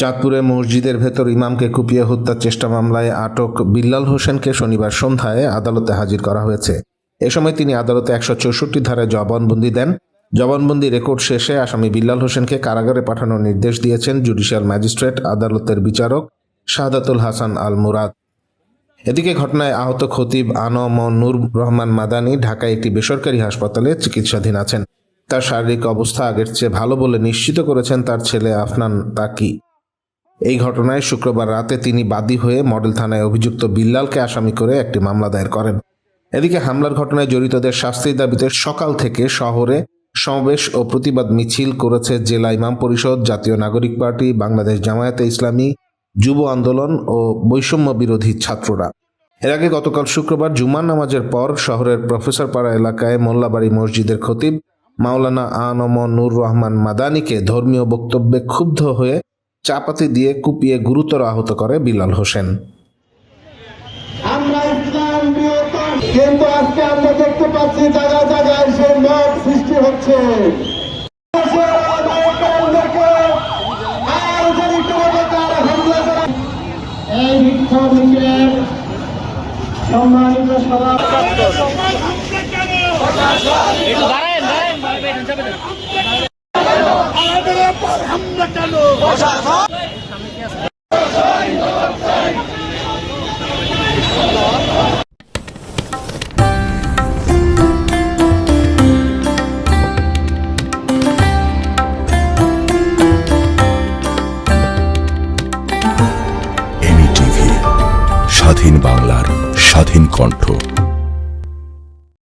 চাঁদপুরে মসজিদের ভেতর ইমামকে কুপিয়ে হত্যার চেষ্টা মামলায় আটক বিল্লাল হোসেনকে শনিবার সন্ধ্যায় আদালতে হাজির করা হয়েছে। এ সময় তিনি আদালতে একশো চৌষট্টি ধারায় জবানবন্দি দেন। জবানবন্দি রেকর্ড শেষে আসামি বিল্লাল হোসেনকে কারাগারে পাঠানোর নির্দেশ দিয়েছেন জুডিশিয়াল ম্যাজিস্ট্রেট, আদালতের বিচারক শাহাদাতুল হাসান আল মুরাদ এদিকে ঘটনায় আহত খতিব আনম নূর রহমান মাদানি ঢাকায় একটি বেসরকারি হাসপাতালে চিকিৎসাধীন আছেন। তার শারীরিক অবস্থা আগের চেয়ে ভালো বলে নিশ্চিত করেছেন তার ছেলে আফনান তাকি। এই ঘটনায় শুক্রবার রাতে তিনি বাদী হয়ে মডেল থানায় অভিযুক্ত বিল্লালকে আসামি করে একটি মামলা দায়ের করেন। এদিকে হামলার ঘটনায় জড়িতদের শাস্তির দাবিতে সকাল থেকে শহরে সমাবেশ ও প্রতিবাদ মিছিল করেছে জেলা ইমাম পরিষদ, জাতীয় নাগরিক পার্টি, বাংলাদেশ জামায়াতে ইসলামী, যুব আন্দোলন ও বৈষম্য বিরোধী ছাত্ররা। এর আগে গতকাল শুক্রবার জুমার নামাজের পর শহরের প্রফেসর পাড়া এলাকায় মোল্লাবাড়ি মসজিদের খতিব মাওলানা আনম নূর রহমান মাদানিকে ধর্মীয় বক্তব্যে ক্ষুব্ধ হয়ে চাপাতি দিয়ে কুপিয়ে গুরুতর আহত করে বিলাল হোসেন। আমরা ইসলাম বৃহত্তম কিন্তু আজকে আমরা দেখতে পাচ্ছি জায়গায় জায়গায় সে মত সৃষ্টি হচ্ছে। এই বিক্ষোভ মিছিলের সম্মানিত উপর হামলা কেন স্বাধীন বাংলার স্বাধীন কণ্ঠ।